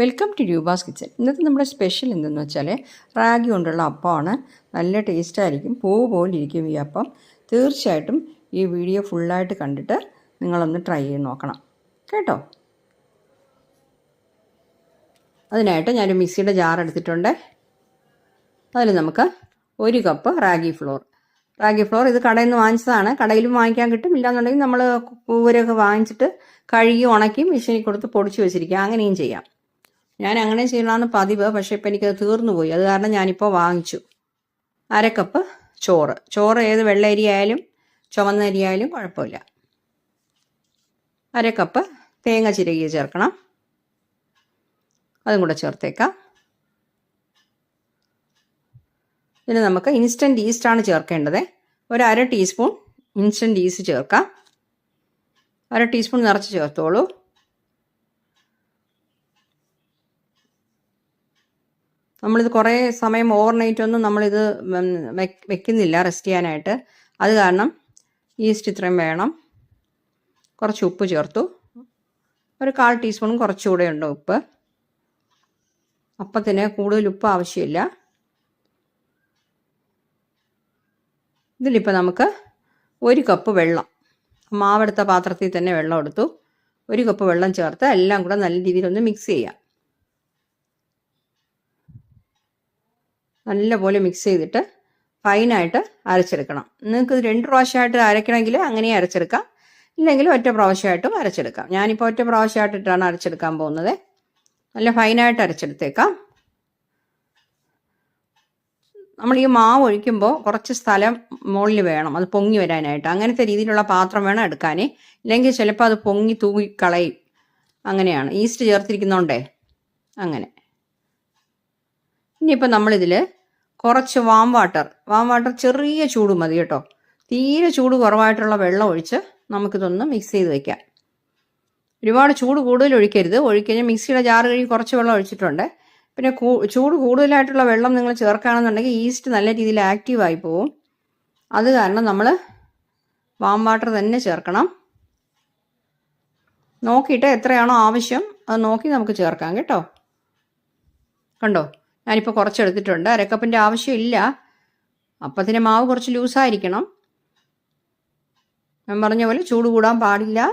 Welcome to Roopa's kitchen ഇന്നത്തെ നമ്മുടെ special എന്തെന്ന് വെച്ചാൽ റാഗി കൊണ്ടുള്ള അപ്പമാണ്. നല്ല ടേസ്റ്റായിരിക്കും പൂ പോലെ ഇരിക്കും ഈ അപ്പം. തീർച്ചയായിട്ടും ഈ വീഡിയോ ഫുള്ളായിട്ട് കണ്ടിട്ട് നിങ്ങളൊന്ന് ട്രൈ ചെയ്ത് നോക്കണം. കേട്ടോ? അതിനായിട്ട് ഞാനൊരു മിക്സിയുടെ ജാർ എടുത്തിട്ടുണ്ട്. അതിൽ നമുക്ക് ഒരു cup ragi flour ragi flour ഇത് കടയിൽ നിന്ന് വാങ്ങിച്ചതാണ്. കടയിലും വാങ്ങിക്കാൻ കിട്ടും. ഇല്ലാന്നുണ്ടെങ്കിൽ നമ്മൾ പൂവരൊക്കെ വാങ്ങിച്ചിട്ട് കഴുകി ഉണക്കി മെഷീനിൽ കൊടുത്ത് പൊടിച്ച് വെച്ചിരിക്കുക അങ്ങനെയും ചെയ്യാം. ഞാൻ അങ്ങനെ ചെയ്യണമെന്ന് പതിവ് പക്ഷേ ഇപ്പം എനിക്കത് തീർന്നു പോയി അത് കാരണം ഞാനിപ്പോൾ വാങ്ങിച്ചു. അരക്കപ്പ് ചോറ്. ചോറ് ഏത് വെള്ള അരി ആയാലും ചുവന്ന അരി ആയാലും കുഴപ്പമില്ല. അരക്കപ്പ് തേങ്ങ ചിരകിയ ചേർക്കണം. അതും കൂടെ ചേർത്തേക്കാം. ഇതിന് നമുക്ക് ഇൻസ്റ്റന്റ് ഈസ്റ്റാണ് ചേർക്കേണ്ടത്. ഒരു അര ടീസ്പൂൺ ഇൻസ്റ്റന്റ് ഈസ്റ്റ് ചേർക്കാം. അര ടീസ്പൂൺ നിറച്ച് ചേർത്തോളൂ. നമ്മളിത് കുറേ സമയം ഓവർനൈറ്റ് ഒന്നും നമ്മളിത് വെക്കുന്നില്ല റെസ്റ്റ് ചെയ്യാനായിട്ട്. അത് കാരണം ഈസ്റ്റ് ഇത്രയും വേണം. കുറച്ച് ഉപ്പ് ചേർത്തു. ഒരു കാൽ ടീസ്പൂണും കുറച്ചുകൂടെ ഉണ്ട് ഉപ്പ്. അപ്പത്തിന് കൂടുതൽ ഉപ്പ് ആവശ്യമില്ല. ഇതിലിപ്പോൾ നമുക്ക് ഒരു കപ്പ് വെള്ളം. മാവെടുത്ത പാത്രത്തിൽ തന്നെ വെള്ളം എടുത്തു. ഒരു കപ്പ് വെള്ളം ചേർത്ത് എല്ലാം കൂടെ നല്ല രീതിയിലൊന്ന് മിക്സ് ചെയ്യാം. നല്ലപോലെ മിക്സ് ചെയ്തിട്ട് ഫൈനായിട്ട് അരച്ചെടുക്കണം. നിങ്ങൾക്ക് രണ്ട് പ്രാവശ്യമായിട്ട് അരയ്ക്കണമെങ്കിൽ അങ്ങനെ അരച്ചെടുക്കാം. ഇല്ലെങ്കിൽ ഒറ്റ പ്രാവശ്യമായിട്ടും അരച്ചെടുക്കാം. ഞാനിപ്പോൾ ഒറ്റ പ്രാവശ്യമായിട്ടിട്ടാണ് അരച്ചെടുക്കാൻ പോകുന്നത്. നല്ല ഫൈനായിട്ട് അരച്ചെടുത്തേക്കാം. നമ്മൾ ഈ മാവ് ഒഴിക്കുമ്പോൾ കുറച്ച് സ്ഥലം മുകളിൽ വേണം. അത് പൊങ്ങി വരാനായിട്ട്. അങ്ങനത്തെ രീതിയിലുള്ള പാത്രം വേണം എടുക്കാനേ. ഇല്ലെങ്കിൽ ചിലപ്പോൾ അത് പൊങ്ങി തൂങ്ങി കളയും. അങ്ങനെയാണ്. ഈസ്റ്റ് ചേർത്തിരിക്കുന്നോണ്ടേ. അങ്ങനെ. ഇനിയിപ്പോൾ നമ്മളിതിൽ കുറച്ച് വാം വാട്ടർ വാം വാട്ടർ ചെറിയ ചൂട് മതി കേട്ടോ. തീരെ ചൂട് കുറവായിട്ടുള്ള വെള്ളം ഒഴിച്ച് നമുക്കിതൊന്ന് മിക്സ് ചെയ്ത് വയ്ക്കാം ഒരുപാട് ചൂട് കൂടുതൽ ഒഴിക്കരുത്. ഒഴിക്കഴിഞ്ഞാൽ മിക്സിയുടെ ജാറ് കഴുകി കുറച്ച് വെള്ളം ഒഴിച്ചിട്ടുണ്ട്. പിന്നെ ചൂട് കൂടുതലായിട്ടുള്ള വെള്ളം നിങ്ങൾ ചേർക്കുകയാണെന്നുണ്ടെങ്കിൽ ഈസ്റ്റ് നല്ല രീതിയിൽ ആക്റ്റീവായി പോവും. അത് കാരണം നമ്മൾ വാം വാട്ടർ തന്നെ ചേർക്കണം. നോക്കിയിട്ട് എത്രയാണോ ആവശ്യം അത് നോക്കി നമുക്ക് ചേർക്കാം കേട്ടോ. കണ്ടോ? ഞാനിപ്പോൾ കുറച്ചെടുത്തിട്ടുണ്ട്. അരക്കപ്പിന്റെ ആവശ്യമില്ല. അപ്പത്തിന് മാവ് കുറച്ച് ലൂസായിരിക്കണം. ഞാൻ പറഞ്ഞ പോലെ ചൂട് കൂടാൻ പാടില്ല.